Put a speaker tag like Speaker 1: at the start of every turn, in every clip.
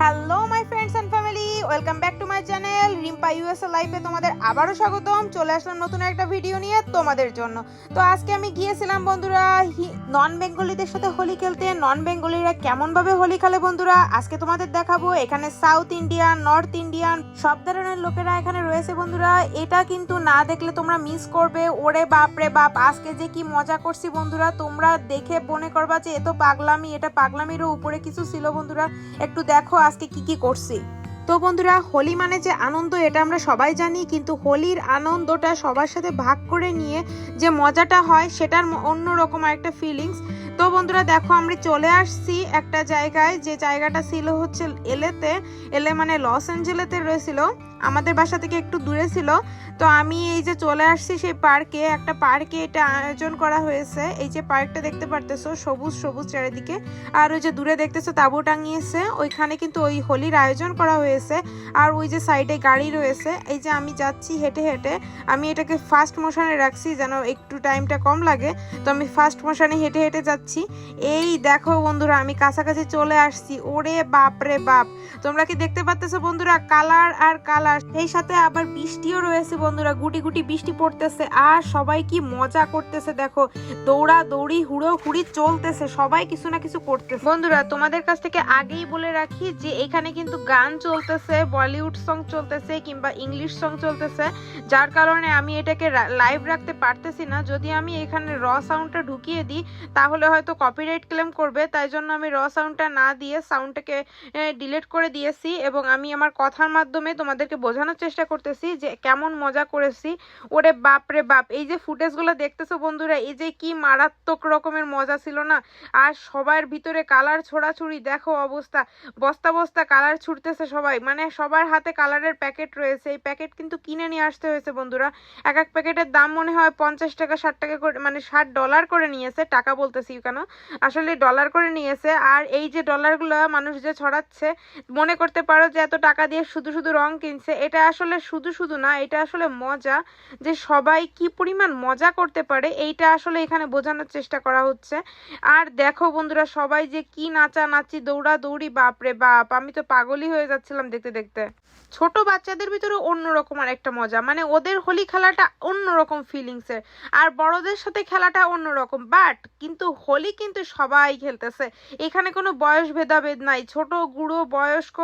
Speaker 1: hello my friends and family welcome back to my channel Rimpa USA লাইফে তোমাদের আবারও স্বাগতম। চলে আসলাম নতুন একটা ভিডিও নিয়ে তোমাদের জন্য। তো আজকে আমি গিয়েছিলাম বন্ধুরা নন বেঙ্গলিদের সাথে হোলি খেলতে। নন বেঙ্গলিরা কেমনভাবে হোলি খেলে বন্ধুরা? আজকে তোমাদের দেখাবো। এখানে সাউথ ইন্ডিয়ান নর্থ ইন্ডিয়ান সব ধরনের লোকেরা এখানে রয়েছে বন্ধুরা। এটা কিন্তু না দেখলে তোমরা মিস করবে। ওরে বাপ রে বাপ, আজকে যে কি মজা করছি বন্ধুরা। তোমরা দেখে মনে করবা যে এ তো পাগলামি, এটা পাগলামিরও উপরে কিছু ছিল বন্ধুরা। একটু দেখো আজকে কি কি করছি। তো বন্ধুরা, হোলি মানে যে আনন্দ, এটা আমরা সবাই জানি, কিন্তু হোলির আনন্দটা সবার সাথে ভাগ করে নিয়ে যে মজাটা হয়, সেটার অন্যরকম একটা ফিলিংস তো বন্ধুরা, দেখো, আমরা চলে আসছি একটা জায়গায়, যে জায়গাটা ছিল হচ্ছে এলেতে, এলে মানে লস অ্যাঞ্জেলেতে রয়েছিল। আমাদের বাসা থেকে একটু দূরে ছিল। তো আমি এই যে চলে আসছি সেই পার্কে, একটা পার্কে এটা আয়োজন করা হয়েছে। এই যে পার্কটা দেখতে পারতেছো, সবুজ সবুজ চারিদিকে। আর ওই যে দূরে দেখতেছো তাঁবু টাঙিয়েছে, ওইখানে কিন্তু ওই হোলির আয়োজন করা হয়েছে। আর ওই যে সাইডে গাড়ি রয়েছে, এই যে আমি যাচ্ছি হেঁটে হেঁটে, আমি এটাকে ফার্স্ট মোশনে রাখছি যেন একটু টাইমটা কম লাগে। তো আমি ফার্স্ট মোশনে হেঁটে হেঁটে যাচ্ছি। এই দেখো বন্ধুরা, আমি কাছাকাছি চলে আসছি। ওরে বাপ রে বাপ! তোমরা কি দেখতে পাচ্তেছো বন্ধুরা, কালার আর কালার। সেই সাথে আবার বৃষ্টিও রয়েছে বন্ধুরা, গুটি গুটি বৃষ্টি পড়তেছে আর সবাই কি মজা করতেছে দেখো। দৌড়া দৌড়ি হুড়ো হুড়ি চলতেছে, সবাই কিছু না কিছু করতেছে। বন্ধুরা, তোমাদের কাছ থেকে আগেই বলে রাখি যে এখানে কিন্তু গান চলতেছে, বলিউড সং চলতেছে কিংবা ইংলিশ সং চলতেছে, যার কারণে আমি এটাকে লাইভ রাখতে পারতেছি না। যদি আমি এখানে র সাউন্ডটা ঢুকিয়ে দিই, তাহলে হয়তো কপিরাইট ক্লেম করবে, তাই জন্য আমি র সাউন্ডটা না দিয়ে সাউন্ডটাকে ডিলিট করে দিয়েছি এবং আমি আমার কথার মাধ্যমে তোমাদেরকে বোঝানোর চেষ্টা করতেছি যে কেমন মজা করেছি। ওরে বাপ রে বাপ, এই যে ফুটেজগুলো দেখতেছো বন্ধুরা, এই যে কি মারাত্মক রকমের মজা ছিল না? আর সবার ভিতরে কালার ছোড়াছুড়ি, দেখো অবস্থা। বস্তা বস্তা কালার ছুটতেছে সবাই মানে সবার হাতে কালারের প্যাকেট রয়েছে। এই প্যাকেট কিন্তু কিনে নিয়ে আসতে হয়েছে বন্ধুরা। এক এক প্যাকেটের দাম মনে হয় পঞ্চাশ টাকা, ষাট টাকা করে মানে ষাট ডলার করে নিয়েছে, টাকা বলতেছি কেন? আসলে ডলার করে নিয়েছে। আর এই যে ডলারগুলো মানুষ যে ছড়াচ্ছে, মনে করতে পারো যে এত টাকা দিয়ে শুধু শুধু রং কিনছে, এটা আসলে শুধু শুধু না, এটা আসলে মজা, যে সবাই কি পরিমাণ মজা করতে পারে, এইটা আসলে এখানে বোঝানোর চেষ্টা করা হচ্ছে। আর দেখো বন্ধুরা, সবাই যে কি নাচা নাচি দৌড়া দৌড়ি বাপরে বাপ, আমি তো পাগলই হয়ে যাচ্ছিলাম দেখতে দেখতে। ছোট বাচ্চাদের ভিতরে অন্যরকম আর একটা মজা মানে ওদের হোলি খেলাটা অন্যরকম ফিলিংসের আর বড়দের সাথে খেলাটা অন্যরকম। বাট কিন্তু হোলি কিন্তু সবাই খেলতেছে, এখানে কোনো বয়স ভেদাভেদ নাই, ছোট, গুঁড়ো, বয়স্ক,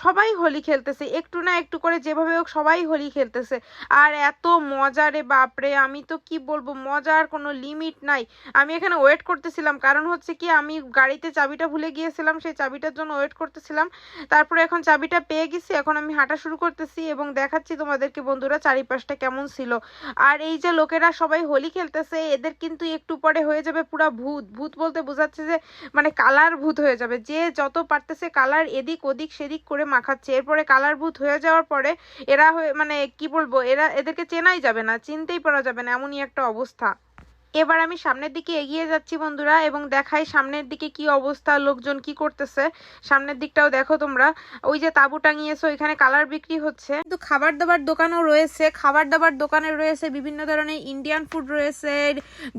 Speaker 1: সবাই হোলি খেলতেছে, একটু না একটু করে যেভাবে হোক সবাই হোলি খেলতেছে। আর এত মজা রে বাপরে, আমি তো কি বলব, মজার কোনো লিমিট নাই। আমি এখানে ওয়েট করতেছিলাম, কারণ হচ্ছে কি আমি গাড়িতে চাবিটা ভুলে গিয়েছিলাম, সেই চাবিটার জন্য ওয়েট করতেছিলাম। তারপরে এখন চাবিটা পেয়ে গেছি, এখন আমি হাঁটা শুরু করতেছি এবং দেখাচ্ছি তোমাদেরকে বন্ধুরা চারিপাশটা কেমন ছিল। আর এই যে লোকেরা সবাই হোলি খেলতেছে, এদের কিন্তু একটু পরে হয়ে যাবে পুরা ভূত। ভূত বলতে বোঝাচ্ছে যে মানে কালার ভূত হয়ে যাবে। যে যত পারতেছে কালার এদিক ওদিক সেদিক করে মাখাচ্ছে। এরপরে কালার ভূত হয়ে যাওয়ার পরে এরা মানে কি বলব এরা এদেরকে চেনাই যাবে না চিনতেই পারা যাবে না এমনই একটা অবস্থা। এবার আমি সামনের দিকে এগিয়ে যাচ্ছি বন্ধুরা, এবং দেখাই সামনের দিকে কি অবস্থা, লোকজন কি করতেছে। সামনের দিকটাও দেখো তোমরা। ওই যে তাঁবু টাঙিয়েছে, ওইখানে কালার বিক্রি হচ্ছে। কিন্তু খাবার দাবার দোকানও রয়েছে। খাবার দাবার দোকানে রয়েছে বিভিন্ন ধরনের ইন্ডিয়ান ফুড রয়েছে,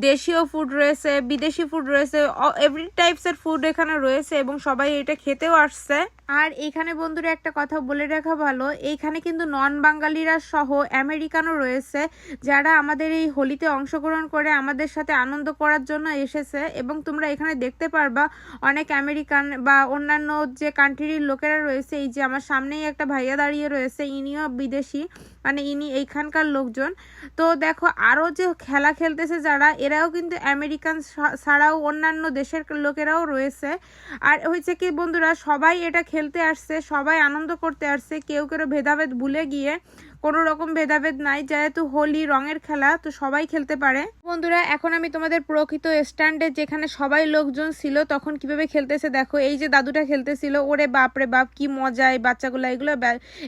Speaker 1: দেশীয় ফুড রয়েছে, বিদেশি ফুড রয়েছে এভরি টাইপসের ফুড এখানে রয়েছে, এবং সবাই এটা খেতেও আসছে। আর এখানে বন্ধুরা একটা কথা বলে রাখা ভালো এইখানে কিন্তু নন বাঙালিরা সহ আমেরিকানও রয়েছে, যারা আমাদের এই হোলিতে অংশগ্রহণ করে, আমাদের সাথে আনন্দ করার জন্য এসেছে এবং তোমরা এখানে দেখতে পারবা অনেক আমেরিকান বা অন্যান্য যে কান্ট্রির লোকেরা রয়েছে, এই যে আমার সামনেই একটা ভাইয়া দাঁড়িয়ে রয়েছে, ইনিও বিদেশি মানে ইনি এইখানকার লোকজন। তো দেখো, আরও যে খেলা খেলতেছে যারা, এরাও কিন্তু আমেরিকান ছাড়াও অন্যান্য দেশের লোকেরাও রয়েছে। আর হয়েছে কি বন্ধুরা, সবাই এটা খেলতে আসছে, সবাই আনন্দ করতে আসছে, কেউ কেউ ভেদাভেদ ভুলে গিয়ে কোনো রকম ভেদাভেদ নাই, যেহেতু হোলি রঙের খেলা, তো সবাই খেলতে পারে। বন্ধুরা, এখন আমি তোমাদের প্রকৃত স্ট্যান্ডে যেখানে সবাই লোকজন ছিল, তখন কীভাবে খেলতেছে দেখো। এই যে দাদুটা খেলতেছিল, ওরে বাপ রে বাপ, কি মজা এই বাচ্চাগুলো, এগুলো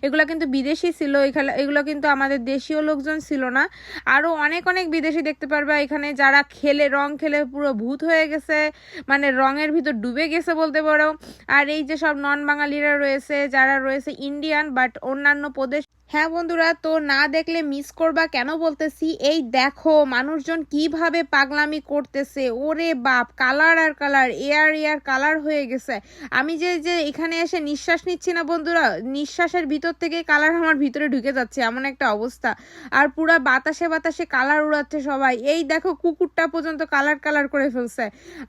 Speaker 1: এগুলো কিন্তু বিদেশি ছিল এই খেলা এগুলো কিন্তু আমাদের দেশীয় লোকজন ছিল না। আরও অনেক অনেক বিদেশি দেখতে পারবা এখানে, যারা খেলে, রং খেলে পুরো ভূত হয়ে গেছে মানে রঙের ভিতর ডুবে গেছে বলতে পারো। আর এই যে সব নন বাঙালিরা রয়েছে, যারা রয়েছে ইন্ডিয়ান বাট অন্যান্য প্রদেশ হ্যাঁ বন্ধুরা, তো না দেখলে মিস করবা কেন বলতেছি? এই দেখো, মানুষজন কীভাবে পাগলামি করতেছে। ওরে বাপ কালার আর কালার এয়ার এয়ার কালার হয়ে গেছে। আমি যে যে এখানে এসে নিঃশ্বাস নিচ্ছি না বন্ধুরা, নিঃশ্বাসের ভিতর থেকে কালার আমার ভিতরে ঢুকে যাচ্ছে, এমন একটা অবস্থা। আর পুরা বাতাসে বাতাসে কালার উড়াচ্ছে সবাই। এই দেখো, কুকুরটা পর্যন্ত কালার কালার করে ফেলছে।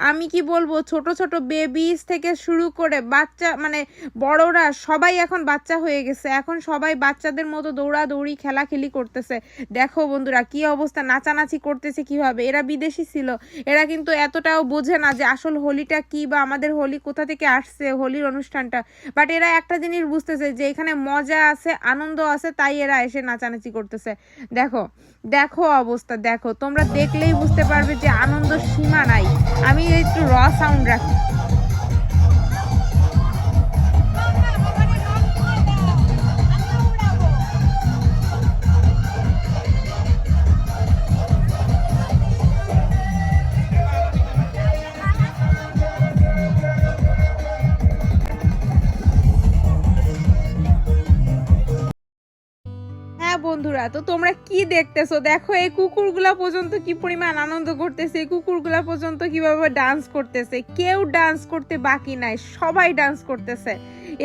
Speaker 1: আমি কি বলব, ছোট ছোট বেবিস থেকে শুরু করে বাচ্চা মানে বড়রা সবাই এখন বাচ্চা হয়ে গেছে। এখন সবাই বাচ্চাদের মতো দৌড়াদৌড়ি, খেলাখেলি করতেছে। দেখো বন্ধুরা, কি অবস্থা? নাচানাচি করতেছে কীভাবে? এরা বিদেশি ছিল। এরা কিন্তু এতটাও বোঝে না যে আসল হোলিটা কি বা আমাদের হোলি কোথা থেকে আসছে, হোলির অনুষ্ঠানটা। বাট এরা একটা জিনিস বুঝতেছে যে এখানে মজা আছে, আনন্দ আছে, তাই এরা এসে নাচানাচি করতেছে। দেখো দেখো অবস্থা, দেখো। তোমরা দেখলেই বুঝতে পারবে যে আনন্দ সীমা নাই। আমি একটু র সাউন্ড রাখি। বন্ধুরা, তো তোমরা কি দেখতেছো? দেখো, এই কুকুরগুলা পর্যন্ত কি পরিমাণ আনন্দ করতেছে? এই কুকুরগুলা পর্যন্ত কীভাবে ডান্স করতেছে? কেউ ডান্স করতে বাকি নাই, সবাই ডান্স করতেছে।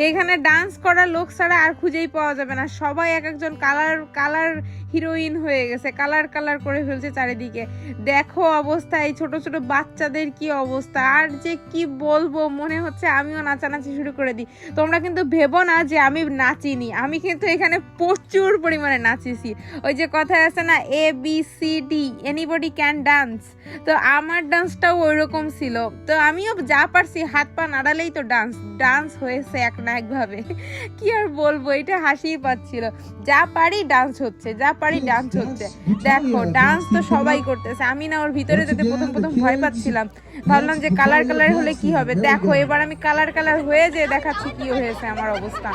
Speaker 1: এখানে ডান্স করার লোক ছাড়া আর খুঁজেই পাওয়া যাবে না। সবাই এক একজন কালার কালার হিরোইন হয়ে গেছে, কালার কালার করে ফেলছে চারিদিকে। দেখো অবস্থা, এই ছোট ছোট বাচ্চাদের কি অবস্থা। আর যে কি বলব, মনে হচ্ছে আমিও নাচানাচি শুরু করে দিই। তোমরা কিন্তু ভেবো না যে আমি নাচিনি, আমি কিন্তু এখানে প্রচুর পরিমাণে নাচিছি। ওই যে কথায় আছে না A B C D anybody can dance তো আমার ডান্সটাও ওই রকম ছিল। তো আমিও যা পারছি, হাত পা নাড়ালেই তো ডান্স ডান্স হয়েছে এক না একভাবে। কি আর বলব, এটা হাসিই পাচ্ছিল। যা পারি ডান্স হচ্ছে, যা পারি ডান্স হচ্ছে। দেখো ডান্স তো সবাই করতেছে। আমি না ওর ভিতরে যেতে প্রথম প্রথম ভয় পাচ্ছিলাম। ভাবলাম যে কালার কালার হলে কি হবে? দেখো এবার আমি কালার কালার হয়ে যে দেখাচ্ছি কি হয়েছে আমার অবস্থা।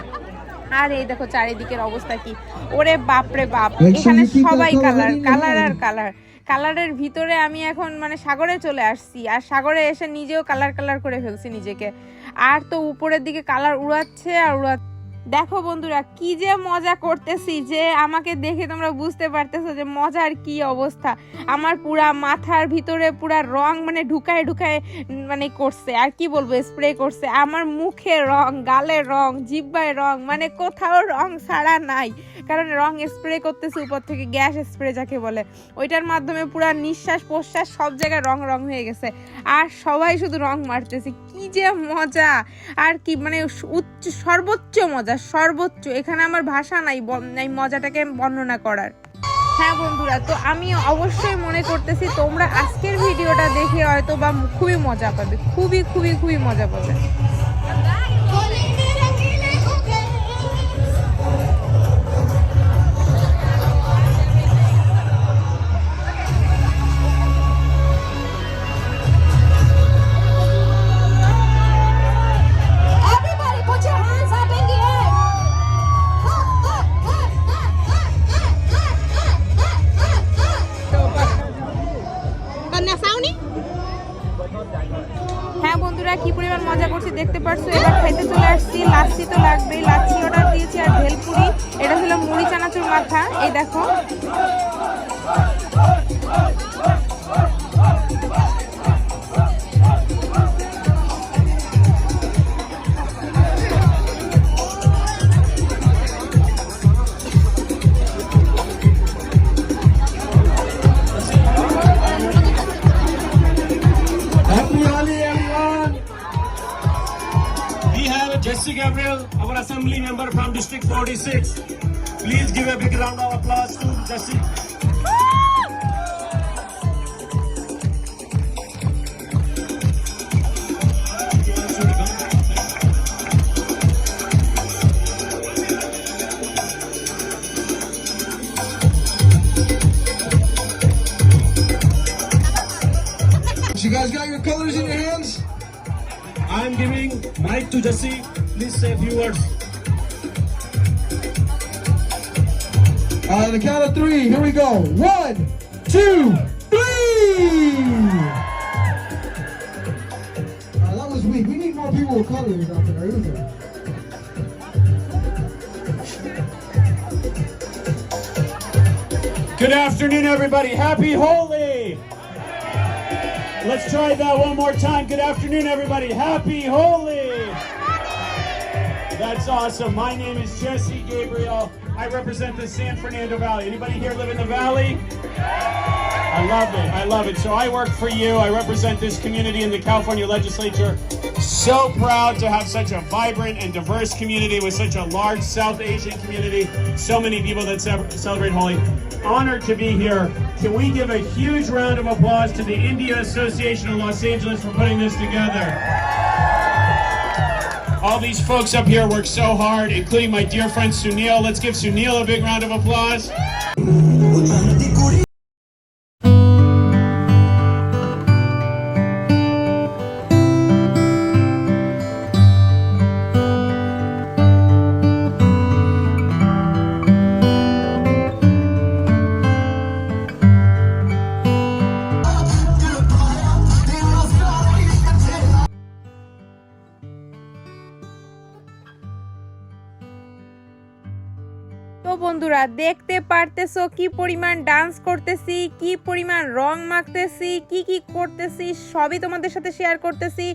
Speaker 1: আর এই দেখো চারিদিকের অবস্থা কি? ওরে বাপরে বাপ! এখানে সবাই কালার কালার আর কালার কালারের ভিতরে আমি এখন মানে সাগরে চলে আসছি। আর সাগরে এসে নিজেও কালার কালার করে ফেলছি নিজেকে। আর তো উপরের দিকে কালার উড়াচ্ছে আর উড়াচ্ছে। দেখো বন্ধুরা, কি যে মজা করতেছি যে আমাকে দেখে তোমরা বুঝতে পারতেছো যে মজার কি অবস্থা। আমার পুরা মাথার ভিতরে পুরা রং মানে ঢুকায় ঢুকায় মানে করছে, আর কি বলব স্প্রে করছে। আমার মুখে রং, গালে রং, জিব্বায় রং মানে কোথাও রং ছাড়া নাই। কারণ রং স্প্রে করতেছে উপর থেকে, গ্যাস স্প্রে যাকে বলে। ওইটার মাধ্যমে পুরা নিঃশ্বাস প্রশ্বাস সব জায়গায় রং রং হয়ে গেছে। আর সবাই শুধু রং মারতেছে, কি যে মজা। আর কি মানে উচ্চ, সর্বোচ্চ মজা। সর্বোচ্চ। এখানে আমার ভাষা নাই এই মজাটাকে বর্ণনা করার। হ্যাঁ বন্ধুরা, তো আমি অবশ্যই মনে করতেছি তোমরা আজকের ভিডিওটা দেখে হয়তো বা খুবই মজা পাবে, খুবই খুবই খুবই মজা পাবে। সাউনি হ্যাঁ বন্ধুরা, কি পরিমাণ মজা করছি দেখতে পারছ? এবার খাইতে চলে আসছি। লাচ্ছি তো লাগবেই। লাচ্ছি অর্ডার দিয়েছি আর ভেলপুরি। এটা হলো মুড়ি চানাচুর মাথা। এই দেখো।
Speaker 2: Assembly member from District 46. Please give a big round of applause to Jesse.
Speaker 3: You guys got your colors in your hands?
Speaker 2: I am giving mic to Jesse. Please say a few words.
Speaker 3: On the count of three, here we go. One, two, three! Uh, that was weak. We need more people with colors out there, there?
Speaker 2: Good afternoon, everybody. Happy Holy. Let's try that one more time. Good afternoon, everybody. Happy Holy. That's awesome. My name is Jesse Gabriel. I represent the San Fernando Valley. Anybody here live in the valley? I love it. I love it. So I work for you. I represent this community in the California legislature. So proud to have such a vibrant and diverse community with such a large South Asian community. So many people that celebrate Holi. Honored to be here. Can we give a huge round of applause to the India Association of Los Angeles for putting this together? All these folks up here work so hard, including my dear friend Sunil. Let's give Sunil a big round of applause.
Speaker 1: বন্ধুরা, দেখতে পারতেছো কি পরিমাণ dance করতেছি, কি পরিমাণ রং মাখতেছি, কি কি করতেছি, সবই তোমাদের সাথে শেয়ার করতেছি।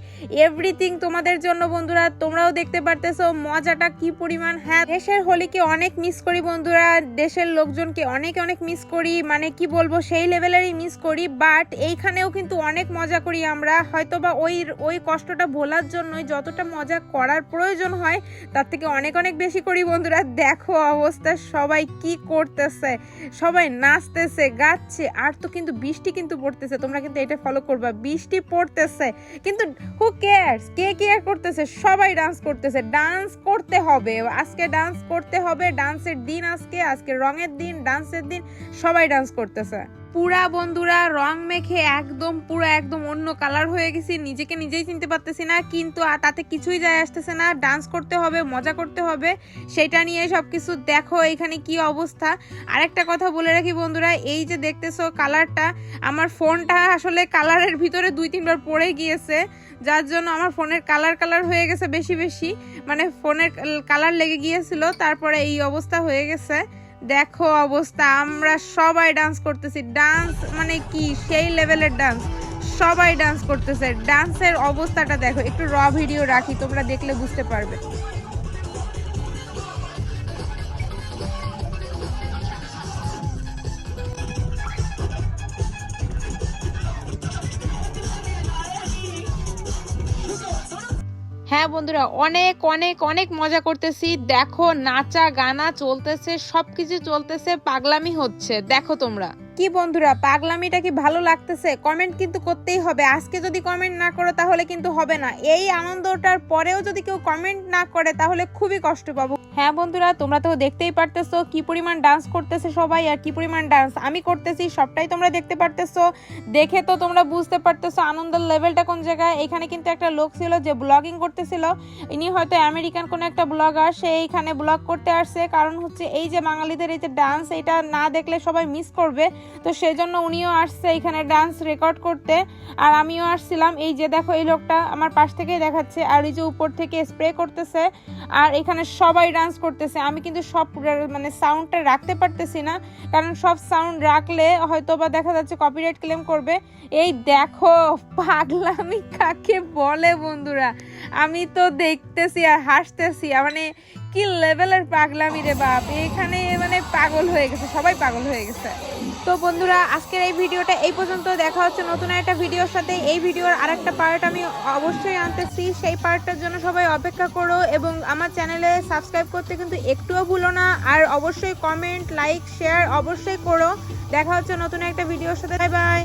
Speaker 1: এভরিথিং তোমাদের জন্য বন্ধুরা, তোমরাও দেখতে পারতেছো মজাটা কি পরিমাণ। হ্যাঁ দেশের হোলিকে অনেক মিস করি বন্ধুরা, দেশের লোকজনকে অনেক অনেক মিস করি মানে কি বলব, সেই লেভেলেরই মিস করি বাট এইখানেও কিন্তু অনেক মজা করি আমরা। হয়তোবা ওই ওই কষ্টটা ভোলার জন্যই যতটা মজা করার প্রয়োজন হয়, তার থেকে অনেক অনেক বেশি করি বন্ধুরা। দেখো অবস্থা সবাই কি করতেছে? সবাই নাচতেছে, গাচ্ছে। আর তো কিন্তু বৃষ্টি কিন্তু পড়তেছে। তোমরা কিন্তু এটা ফলো করবা। বৃষ্টি পড়তেছে। কিন্তু হু কেয়ার্স কে কেয়ার করতেছে? সবাই ডান্স করতেছে। ডান্স করতে হবে। আজকে ডান্স করতে হবে। ডান্সের দিন আজকে। আজকে রঙের দিন ডান্সের দিন। সবাই ডান্স করতেছে। পুরা বন্ধুরা, রং মেখে একদম পুরো একদম অন্য কালার হয়ে গেছি, নিজেকে নিজেই চিনতে পারতেছি না, কিন্তু তাতে কিছুই যায় আসতেছে না ডান্স করতে হবে, মজা করতে হবে, সেটা নিয়ে সবকিছু দেখো এখানে কি অবস্থা। আরেকটা কথা বলে রাখি বন্ধুরা, এই যে দেখতেছো কালারটা আমার ফোনটা আসলে কালারের ভিতরে দুই তিনবার পড়ে গিয়েছে, যার জন্য আমার ফোনের কালার কালার হয়ে গেছে বেশি বেশি মানে ফোনের কালার লেগে গিয়েছিল, তারপরে এই অবস্থা হয়ে গেছে। দেখো অবস্থা, আমরা সবাই ডান্স করতেছি। ডান্স মানে কি? সেই লেভেলের ডান্স সবাই ডান্স করতেছে। ডান্সের অবস্থাটা দেখো। একটু র ভিডিও রাখি, তোমরা দেখলে বুঝতে পারবে। বন্ধুরা, অনেক অনেক অনেক মজা করতেছি। দেখো, নাচা, গানা চলতেছে, সবকিছু চলতেছে, পাগলামি হচ্ছে। দেখো তোমরা। কি বন্ধুরা, পাগলামিটা কি ভালো লাগতেছে? কমেন্ট কিন্তু করতেই হবে। আজকে যদি কমেন্ট না করো, তাহলে কিন্তু হবে না। এই আনন্দটার পরেও যদি কেউ কমেন্ট না করে, তাহলে খুবই কষ্ট পাবো। হ্যাঁ বন্ধুরা, তোমরা তো দেখতেই পারতেছো কি পরিমাণ ডান্স করতেছে সবাই আর কি পরিমাণ ডান্স আমি করতেছি, সবটাই তোমরা দেখতে পারতেছো। দেখে তো তোমরা বুঝতে পারতেছো আনন্দের লেভেলটা কোন জায়গায়। এখানে কিন্তু একটা লোক ছিল যে ব্লগিং করতেছিল। ইনি হয়তো আমেরিকান কোনো একটা ব্লগার সে এইখানে ব্লগ করতে আসছে। কারণ হচ্ছে এই যে বাঙালিদের এই যে ডান্স এটা না দেখলে সবাই মিস করবে। তো সেই জন্য উনিও আসছে এখানে ডান্স রেকর্ড করতে। আর আমিও আসছিলাম, এই যে দেখো, এই লোকটা আমার পাশ থেকেই দেখাচ্ছে, আর এই যে উপর থেকে স্প্রে করতেছে, আর এখানে সবাই ডান্স করতেছে। আমি কিন্তু সব মানে সাউন্ডটা রাখতে পারতেছি না, কারণ সব সাউন্ড রাখলে হয়তো বা দেখা যাচ্ছে কপিরাইট ক্লেম করবে। এই দেখো, পাগলামি কাকে বলে বন্ধুরা? আমি তো দেখতেছি আর হাসতেছি মানে কি লেভেলের পাগলামি রে বাপ? এখানে মানে পাগল হয়ে গেছে, সবাই পাগল হয়ে গেছে। তো বন্ধুরা, আজকের এই ভিডিওটা এই পর্যন্ত। দেখা হচ্ছে নতুন একটা ভিডিওর সাথে। এই ভিডিওর আর একটা পার্ট আমি অবশ্যই আনতেছি। সেই পার্টটার জন্য সবাই অপেক্ষা করো এবং আমার চ্যানেলে সাবস্ক্রাইব করতে কিন্তু একটুও ভুলো না। আর অবশ্যই কমেন্ট লাইক শেয়ার অবশ্যই করো। দেখা হচ্ছে নতুন একটা ভিডিওর সাথে। Bye bye